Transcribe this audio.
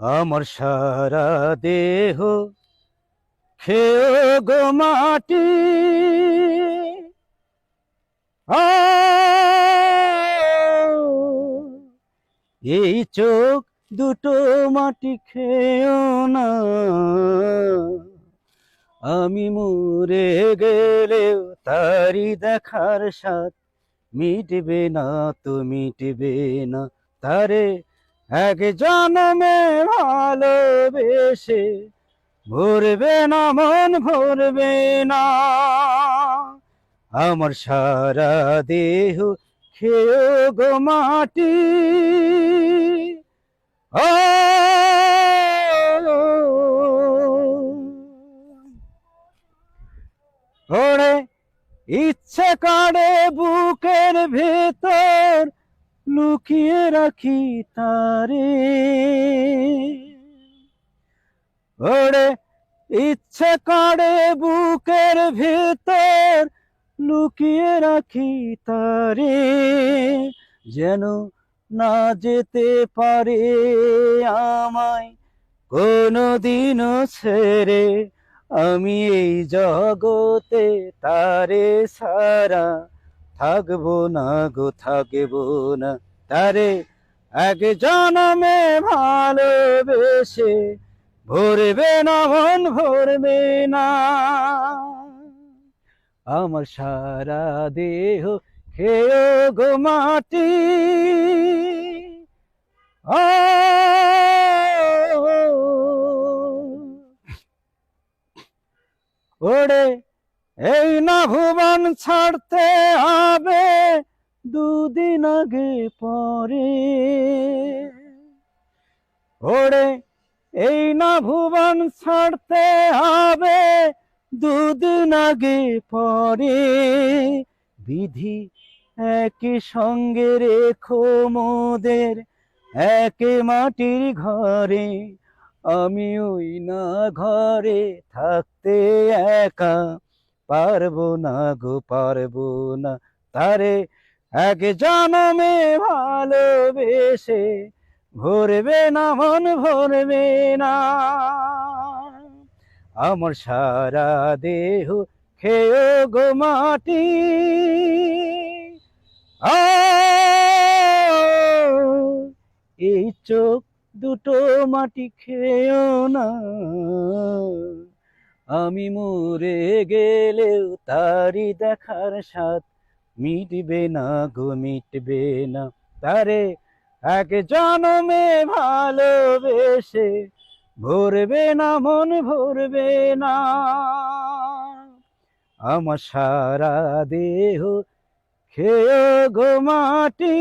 আমার সারা দেহ খেয়ে গো মাটি। এই চোখ দুটো মাটি খেয়েও না। আমি মরে গেলেও তারি দেখার সাথ মিটবে না, তো মিটবে না তারে এক জন্মে ভালোবেসে ভরবে না, মন ভরবে না। আমার সারা দেহ খেয়ে গো মাটি। ও ইচ্ছে করে বুকের ভেতর লুকিয়ে রাখি তারে। ওরে, ইচ্ছে করে বুকের ভেতর লুকিয়ে রাখি তারে, যেন না যেতে পারে আমায় কোনো কোনোদিনও ছেড়ে। আমি এই জগতে তারে সারা থাকব না গো, থাকব না। তারে এক জনমে ভালোবেসে ভরবে না মন, ভরবে না। আমার সারা দেহ খেয়ে গো মাটি। ও ওরে এই না ভুবন ছাড়তে হবে দুদিন আগে পরে। ওরে, এই না ভুবন ছাড়তে হবে দুদিন আগে পরে। বিধি একই সঙ্গে রেখো মোদের, একে মাটির ঘরে। আমি ওই না ঘরে থাকতে একা। পারব না গো, পারব না। তারে এক জনমে ভালোবেসে ভরবে না, মন ভরবে না। আমার সারা দেহ খেয়ে গো মাটি। এই চোখ দুটো মাটি খেয়েও না। আমি মরে গেলেও তারি দেখার সাত মিটবে না গো, মিটবে না তারে। এক জনমে ভালোবেসে ভরবে না, মন ভরবে না। আমার সারা দেহ খেয়ে গো মাটি।